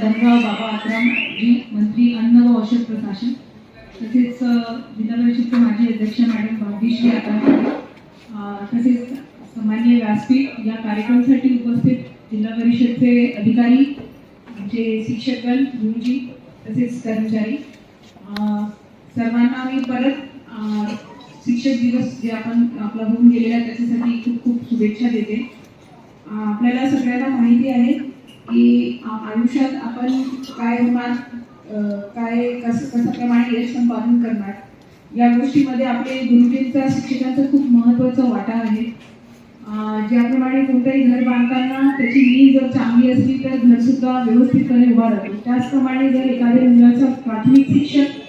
धनराव बाबा आत्राम जी मंत्री अन्न व औषध प्रशासन तसेच अ, जिल्हा परिषदचे माजी अध्यक्ष मॅडम भाग्यश्री आताडे तसेच सामान्य व्यासपीठ या कार्यक्रमासाठी उपस्थित जिल्हा परिषदचे अधिकारी आमचे शिक्षकगण गुरुजी तसेच कर्मचारी. सर्वांना मी परत शिक्षक दिवस जे आपण आपला होऊन गेलेला आहे त्याच्यासाठी खूप खूप शुभेच्छा देते. आपल्याला सगळ्यांना माहिती आहे की आयुष्यात आपण काय होणार काय कसं कशाप्रमाणे यश संपादन करणार या गोष्टीमध्ये आपले गुरुजींचा शिक्षकांचा खूप महत्त्वाचा वाटा आहे. ज्याप्रमाणे कोणतंही घर बांधताना त्याची नी जर चांगली असली तर घर सुद्धा व्यवस्थितपणे उभा राहतो. त्याचप्रमाणे जर एखाद्या मुलाचा प्राथमिक शिक्षक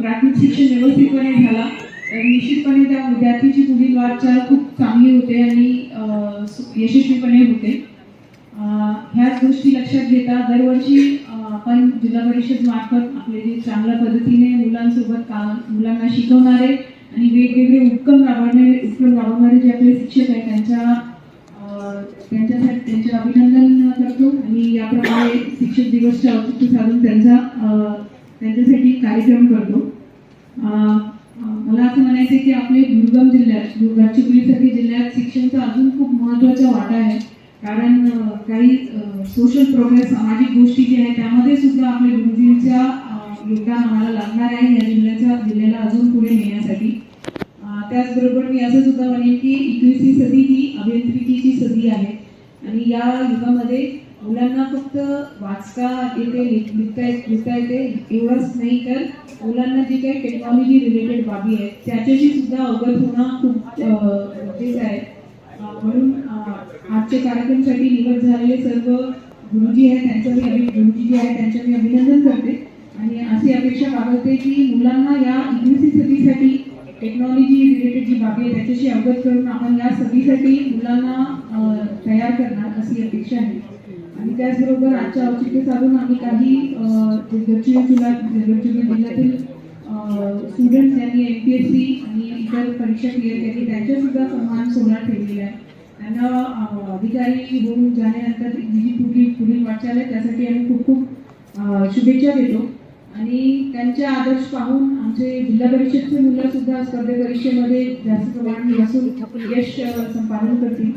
प्राथमिक शिक्षण व्यवस्थितपणे झाला तर निश्चितपणे त्या विद्यार्थीची पुढील वाटचाल खूप चांगली होते आणि यशस्वीपणे होते. ह्याच गोष्टी लक्षात घेता दरवर्षी आपण जिल्हा परिषद मार्फत आपले जे चांगल्या पद्धतीने मुलांसोबत काम मुलांना शिकवणारे आणि वेगवेगळे उपक्रम राबवणारे उपक्रम राबवणारे जे आपले शिक्षक आहेत त्यांच्या त्यांच्यासाठी त्यांचे अभिनंदन करतो. आणि याप्रमाणे शिक्षक दिवसचे औचित्य साधून त्यांचा त्यांच्यासाठी कार्यक्रम करतो. मला असं म्हणायचं आहे की आपले दुर्गम जिल्ह्यात दु- गडचिरोलीसारखे जिल्ह्यात शिक्षणाचा अजून खूप महत्त्वाचा वाटा आहे. कारण काही सोशल प्रोग्रेस सामाजिक गोष्टी ज्या आहेत त्यामध्ये सुद्धा आपल्या गुरुजींच्या योगदान आम्हाला लागणार आहे या जिल्ह्याच्या जिल्ह्याला अजून पुढे नेण्यासाठी. त्याचबरोबर मी असं सुद्धा म्हणेन की एकवीसवी सदी ही अभियांत्रिकीची सदी आहे. आणि या युगामध्ये मुलांना फक्त वाचता येते लिह- लिहिता लिहिता येते एवढंच नाही तर मुलांना जी काही टेक्नॉलॉजी रिलेटेड बाबी आहेत त्याच्याशी सुद्धा अवगत होणं खूप गरजेचं आहे. म्हणून आजच्या कार्यक्रमासाठी निवड झालेले सर्व गुरुजी आहेत त्यांचं मी अभि गुरुजी जे आहेत त्यांचं मी अभिनंदन करते. आणि अशी अपेक्षा बाळगते की मुलांना या एकविसवी सदीसाठी टेक्नॉलॉजी रिलेटेड जी बाबी आहे त्याच्याशी अवगत करून आपण या सगळीसाठी मुलांना तयार करणार अशी अपेक्षा आहे. आणि त्याचबरोबर आजच्या औचित्य साधून आम्ही काही गडचिरोली जिल्हा गडचिरोली जिल्ह्यातील स्टुडंट्स यांनी एम पी आणि परीक्षा क्लिअर केली त्यांच्या सुद्धा सन्मान सोहळा ठेवलेला आहे. त्यांना uh, uh, अधिकारी होऊन झाल्यानंतर जी पुढील पुढील वाटचाल आहे त्यासाठी आम्ही खूप खूप uh, शुभेच्छा देतो. आणि त्यांचे आदर्श पाहून आमचे जिल्हा परिषदचे मुलं सुद्धा स्पर्धे परीक्षेमध्ये जास्त प्रमाणात असून यश संपादन करतील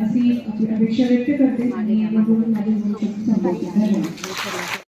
अशी अपेक्षा व्यक्त करते. आणि याबद्दल माझे संपादन धन्यवाद.